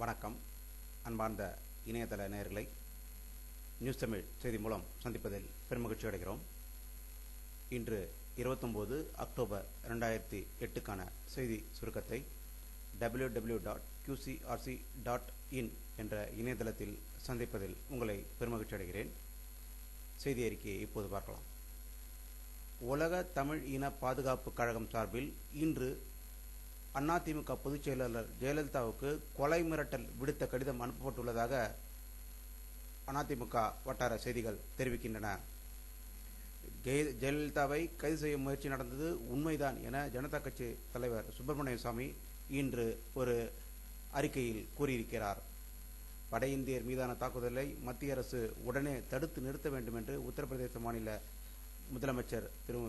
வணக்கம். அன்பார்ந்த இணையதள நேயர்களை நியூஸ் தமிழ் செய்தி மூலம் சந்திப்பதில் பெருமகிழ்ச்சி அடைகிறோம். இன்று இருபத்தொம்போது அக்டோபர் ரெண்டாயிரத்தி எட்டுக்கான செய்தி சுருக்கத்தை W W dot QCRC dot in என்ற இணையதளத்தில் சந்திப்பதில் உங்களை பெருமகிழ்ச்சி அடைகிறேன். செய்தி அறிக்கையை இப்போது பார்க்கலாம். உலக தமிழ் இன பாதுகாப்பு கழகம் சார்பில் இன்று அதிமுக பொதுச் செயலாளர் ஜெயலலிதாவுக்கு கொலை மிரட்டல் விடுத்த கடிதம் அனுப்பப்பட்டுள்ளதாக அதிமுக வட்டார செய்திகள் தெரிவிக்கின்றன. ஜெயலலிதாவை கைது செய்ய முயற்சி நடந்தது உண்மைதான் என ஜனதா கட்சி தலைவர் சுப்பிரமணியசாமி இன்று ஒரு அறிக்கையில் கூறியிருக்கிறார். வட இந்தியர் மீதான தாக்குதலை மத்திய அரசு உடனே தடுத்து நிறுத்த வேண்டும் என்று உத்தரப்பிரதேச மாநில முதலமைச்சர் திரு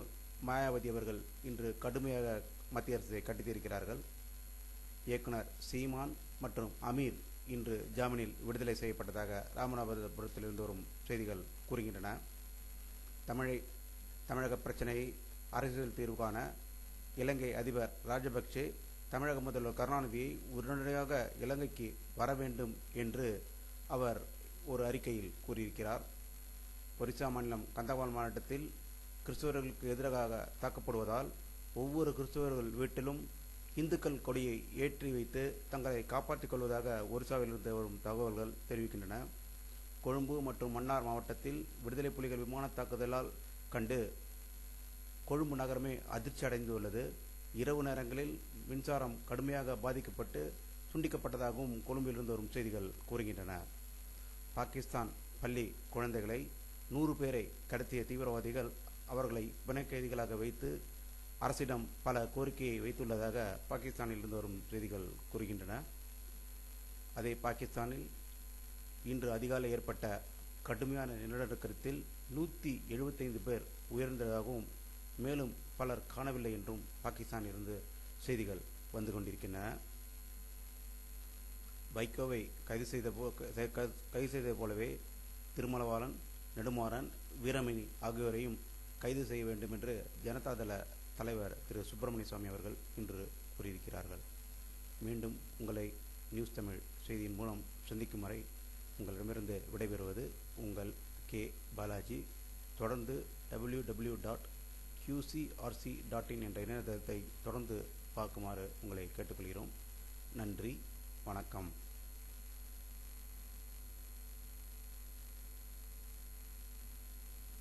மாயாவதி அவர்கள் இன்று கடுமையாக மத்திய அரசை கண்டித்திருக்கிறார்கள். இயக்குனர் சீமான் மற்றும் அமீர் இன்று ஜாமீனில் விடுதலை செய்யப்பட்டதாக ராமநாதபுரத்திலிருந்து வரும் செய்திகள் கூறுகின்றன. தமிழை தமிழக பிரச்சனையை அரசியல் தீர்வு காண இலங்கை அதிபர் ராஜபக்சே தமிழக முதல்வர் கருணாநிதியை உடனடியாக இலங்கைக்கு வர வேண்டும் என்று அவர் ஒரு அறிக்கையில் கூறியிருக்கிறார். ஒரிசா மாநிலம் கந்தவால் மாவட்டத்தில் கிறிஸ்தவர்களுக்கு எதிராக தாக்கப்படுவதால் ஒவ்வொரு கிறிஸ்தவர்கள் வீட்டிலும் இந்துக்கள் கொடியை ஏற்றி வைத்து தங்களை காப்பாற்றிக் கொள்வதாக ஒரிசாவிலிருந்து வரும் தகவல்கள் தெரிவிக்கின்றன. கொழும்பு மற்றும் மன்னார் மாவட்டத்தில் விடுதலை புலிகள் விமான தாக்குதலால் கண்டு கொழும்பு நகரமே அதிர்ச்சி அடைந்துள்ளது. இரவு நேரங்களில் மின்சாரம் கடுமையாக பாதிக்கப்பட்டு துண்டிக்கப்பட்டதாகவும் கொழும்பிலிருந்து வரும் செய்திகள் கூறுகின்றன. பாகிஸ்தான் பள்ளி குழந்தைகளை நூறு பேரை கடத்திய தீவிரவாதிகள் அவர்களை பிணைக்கைதிகளாக வைத்து அரசிடம் பல கோரிக்கையை வைத்துள்ளதாக பாகிஸ்தானில் இருந்து வரும் செய்திகள் கூறுகின்றன. அதே பாகிஸ்தானில் இன்று அதிகாலை ஏற்பட்ட கடுமையான நிலநடுக்கத்தில் நூற்றி எழுபத்தைந்து பேர் உயர்ந்ததாகவும் மேலும் பலர் காணவில்லை என்றும் பாகிஸ்தானிலிருந்து செய்திகள் வந்து கொண்டிருக்கின்றன. வைகோவை கைது செய்த போ கைது செய்தது போலவே திருமலவாளன் நெடுமாறன் வீரமணி ஆகியோரையும் கைது செய்ய வேண்டும் என்று ஜனதாதள தலைவர் திரு சுப்பிரமணிய சுவாமி அவர்கள் இன்று கூறியிருக்கிறார்கள். மீண்டும் உங்களை நியூஸ் தமிழ் செய்தியின் மூலம் சந்திக்கும் வரை உங்களிடமிருந்து விடைபெறுவது உங்கள் கே. பாலாஜி. தொடர்ந்து W W dot QCRC dot in என்ற இணையதளத்தை தொடர்ந்து பார்க்குமாறு உங்களை கேட்டுக்கொள்கிறோம். நன்றி. வணக்கம்.